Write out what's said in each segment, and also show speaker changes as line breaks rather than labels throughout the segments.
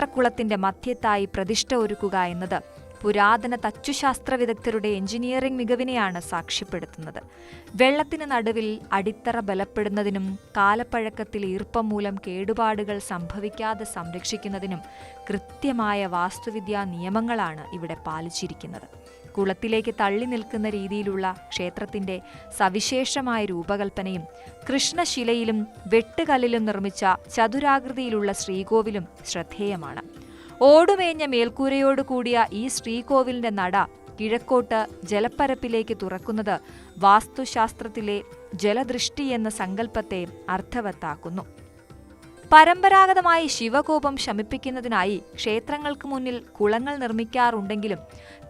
ക്ഷേത്രക്കുളത്തിന്റെ മധ്യത്തായി പ്രതിഷ്ഠ ഒരുക്കുക എന്നത് പുരാതന തച്ചുശാസ്ത്ര വിദഗ്ധരുടെ എഞ്ചിനീയറിംഗ് മികവിനെയാണ് സാക്ഷ്യപ്പെടുത്തുന്നത്. വെള്ളത്തിന് നടുവിൽ അടിത്തറ ബലപ്പെടുന്നതിനും കാലപ്പഴക്കത്തിൽ ഈർപ്പം മൂലം കേടുപാടുകൾ സംഭവിക്കാതെ സംരക്ഷിക്കുന്നതിനും കൃത്യമായ വാസ്തുവിദ്യാ നിയമങ്ങളാണ് ഇവിടെ പാലിച്ചിരിക്കുന്നത്. കുളത്തിലേക്ക് തള്ളി നിൽക്കുന്ന രീതിയിലുള്ള ക്ഷേത്രത്തിന്റെ സവിശേഷമായ രൂപകൽപ്പനയും കൃഷ്ണശിലയിലും വെട്ടുകല്ലിലും നിർമ്മിച്ച ചതുരാകൃതിയിലുള്ള ശ്രീകോവിലും ശ്രദ്ധേയമാണ്. ഓടുമേഞ്ഞ മേൽക്കൂരയോട് കൂടിയ ഈ ശ്രീകോവിലിന്റെ നട കിഴക്കോട്ട് ജലപ്പരപ്പിലേക്ക് തുറക്കുന്നത് വാസ്തുശാസ്ത്രത്തിലെ ജലദൃഷ്ടി എന്ന സങ്കല്പത്തെ അർത്ഥവത്താക്കുന്നു. പരമ്പരാഗതമായി ശിവകോപം ശമിപ്പിക്കുന്നതിനായി ക്ഷേത്രങ്ങൾക്ക് മുന്നിൽ കുളങ്ങൾ നിർമ്മിക്കാറുണ്ടെങ്കിലും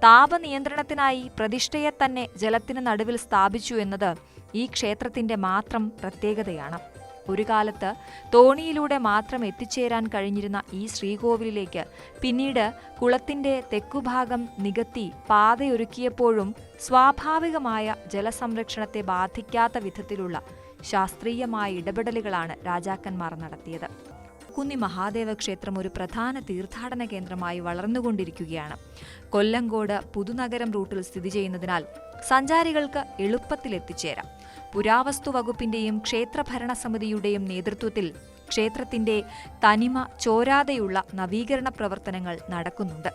താപനിയന്ത്രണത്തിനായി പ്രതിഷ്ഠയെ തന്നെ ജലത്തിന് നടുവിൽ സ്ഥാപിച്ചു എന്നത് ഈ ക്ഷേത്രത്തിന്റെ മാത്രം പ്രത്യേകതയാണ്. ഒരു കാലത്ത് തോണിയിലൂടെ മാത്രം എത്തിച്ചേരാൻ കഴിഞ്ഞിരുന്ന ഈ ശ്രീകോവിലിലേക്ക് പിന്നീട് കുളത്തിന്റെ തെക്കുഭാഗം നികത്തി പാതയൊരുക്കിയപ്പോഴും സ്വാഭാവികമായ ജലസംരക്ഷണത്തെ ബാധിക്കാത്ത വിധത്തിലുള്ള ശാസ്ത്രീയമായ ഇടപെടലുകളാണ് രാജാക്കന്മാർ നടത്തിയത്. കുന്നി മഹാദേവ ക്ഷേത്രം ഒരു പ്രധാന തീർത്ഥാടന കേന്ദ്രമായി വളർന്നുകൊണ്ടിരിക്കുകയാണ്. കൊല്ലങ്കോട് പുതുനഗരം റൂട്ടിൽ സ്ഥിതി ചെയ്യുന്നതിനാൽ സഞ്ചാരികൾക്ക് എളുപ്പത്തിൽ എത്തിച്ചേരാം. പുരാവസ്തു വകുപ്പിന്റെയും ക്ഷേത്രഭരണ സമിതിയുടെയും നേതൃത്വത്തിൽ ക്ഷേത്രത്തിന്റെ തനിമ ചോരാതെയുള്ള നവീകരണ പ്രവർത്തനങ്ങൾ നടക്കുന്നുണ്ട്.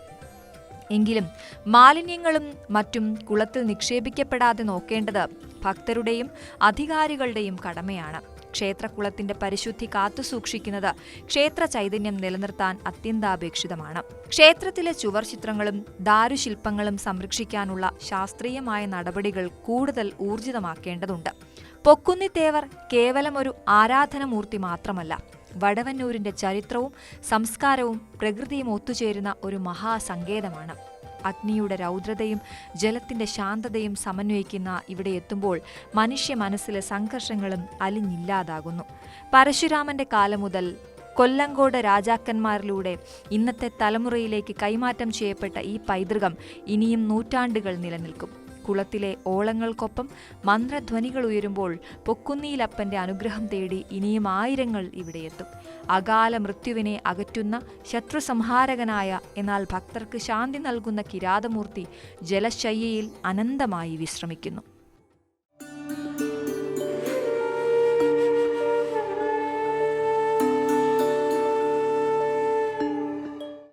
എങ്കിലും മാലിന്യങ്ങളും മറ്റും കുളത്തിൽ നിക്ഷേപിക്കപ്പെടാതെ നോക്കേണ്ടത് ഭക്തരുടെയും അധികാരികളുടെയും കടമയാണ്. ക്ഷേത്രക്കുളത്തിന്റെ പരിശുദ്ധി കാത്തുസൂക്ഷിക്കുന്നത് ക്ഷേത്ര ചൈതന്യം നിലനിർത്താൻ അത്യന്താപേക്ഷിതമാണ്. ക്ഷേത്രത്തിലെ ചുവർ ചിത്രങ്ങളും ദാരുശില്പങ്ങളും സംരക്ഷിക്കാനുള്ള ശാസ്ത്രീയമായ നടപടികൾ കൂടുതൽ ഊർജിതമാക്കേണ്ടതുണ്ട്. പൊക്കുന്നിത്തേവർ കേവലം ഒരു ആരാധനമൂർത്തി മാത്രമല്ല വടവന്നൂരിന്റെ ചരിത്രവും സംസ്കാരവും പ്രകൃതിയും ഒത്തുചേരുന്ന ഒരു മഹാസങ്കേതമാണ്. അഗ്നിയുടെ രൗദ്രതയും ജലത്തിന്റെ ശാന്തതയും സമന്വയിക്കുന്ന ഇവിടെ എത്തുമ്പോൾ മനുഷ്യ മനസ്സിലെ സംഘർഷങ്ങളും അലിഞ്ഞില്ലാതാകുന്നു. പരശുരാമന്റെ കാലം മുതൽ കൊല്ലങ്കോട് രാജാക്കന്മാരിലൂടെ ഇന്നത്തെ തലമുറയിലേക്ക് കൈമാറ്റം ചെയ്യപ്പെട്ട ഈ പൈതൃകം ഇനിയും നൂറ്റാണ്ടുകൾ നിലനിൽക്കും. കുളത്തിലെ ഓളങ്ങൾക്കൊപ്പം മന്ത്രധ്വനികൾ ഉയരുമ്പോൾ പൊക്കുന്നിയിലപ്പന്റെ അനുഗ്രഹം തേടി ഇനിയും ആയിരങ്ങൾ ഇവിടെയെത്തും അകാല മൃത്യുവിനെ അകറ്റുന്ന ശത്രുസംഹാരകനായ എന്നാൽ ഭക്തർക്ക് ശാന്തി നൽകുന്ന കിരാതമൂർത്തി ജലശയ്യയിൽ അനന്തമായി വിശ്രമിക്കുന്നു.